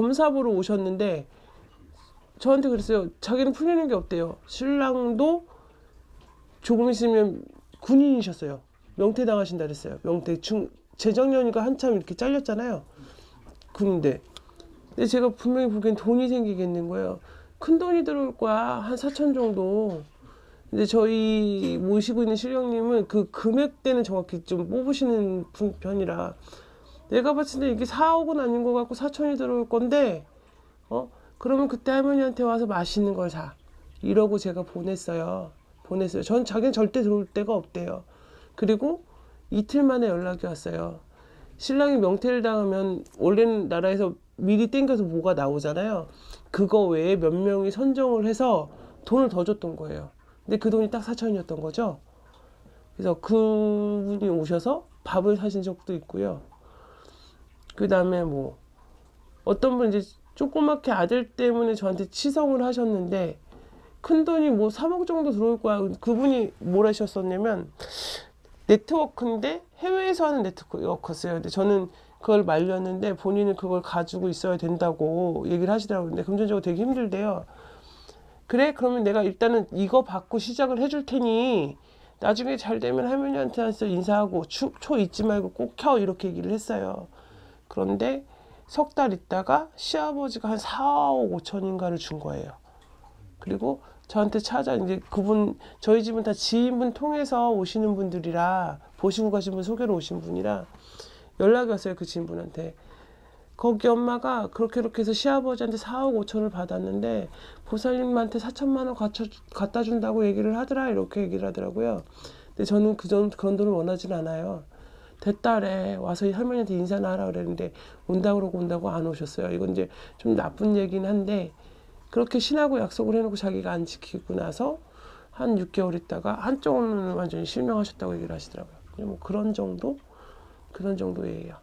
검사 보러 오셨는데 저한테 그랬어요. 자기는 풀리는 게 없대요. 신랑도 조금 있으면 군인이셨어요. 명퇴 당하신다 그랬어요. 명퇴 중 재정년이가 한참 이렇게 잘렸잖아요. 군인데. 근데 제가 분명히 보기엔 돈이 생기겠는 거예요. 큰 돈이 들어올 거야. 한 4천 정도. 근데 저희 모시고 있는 실령님은 그 금액대는 정확히 좀 뽑으시는 분- 편이라 내가 봤을 때 이게 4억은 아닌 것 같고 4천이 들어올 건데 어 그러면 그때 할머니한테 와서 맛있는 걸 사. 이러고 제가 보냈어요. 보냈어요. 전 자기는 절대 들어올 데가 없대요. 그리고 이틀 만에 연락이 왔어요. 신랑이 명태를 당하면 원래는 나라에서 미리 땡겨서 뭐가 나오잖아요. 그거 외에 몇 명이 선정을 해서 돈을 더 줬던 거예요. 근데 그 돈이 딱 4천이었던 거죠. 그래서 그분이 오셔서 밥을 사신 적도 있고요. 그 다음에 뭐 어떤 분 이제 조그맣게 아들 때문에 저한테 치성을 하셨는데 큰 돈이 뭐 3억 정도 들어올 거야. 그분이 뭘 하셨었냐면 네트워크인데 해외에서 하는 네트워크였어요. 근데 저는 그걸 말렸는데 본인은 그걸 가지고 있어야 된다고 얘기를 하시더라고요. 근데 금전적으로 되게 힘들대요. 그래 그러면 내가 일단은 이거 받고 시작을 해줄 테니 나중에 잘 되면 할머니한테 인사하고 추, 초 잊지 말고 꼭 켜 이렇게 얘기를 했어요. 그런데 석 달 있다가 시아버지가 한 4억 5천인가를 준 거예요. 그리고 저한테 찾아 이제 그분 저희 집은 다 지인분 통해서 오시는 분들이라 보시고 가신 분 소개로 오신 분이라 연락이 왔어요 그 지인분한테. 거기 엄마가 그렇게 이렇게 해서 시아버지한테 4억 5천을 받았는데 보살님한테 4천만 원 갖춰, 갖다 준다고 얘기를 하더라 이렇게 얘기를 하더라고요. 근데 저는 그전 그런 돈을 원하진 않아요 대딸에 와서 할머니한테 인사나 하라 그랬는데 온다고 그러고 온다고 안 오셨어요. 이건 이제 좀 나쁜 얘기긴 한데 그렇게 신하고 약속을 해놓고 자기가 안 지키고 나서 한 6개월 있다가 한쪽은 완전히 실명하셨다고 얘기를 하시더라고요. 뭐 그런 정도? 그런 정도예요.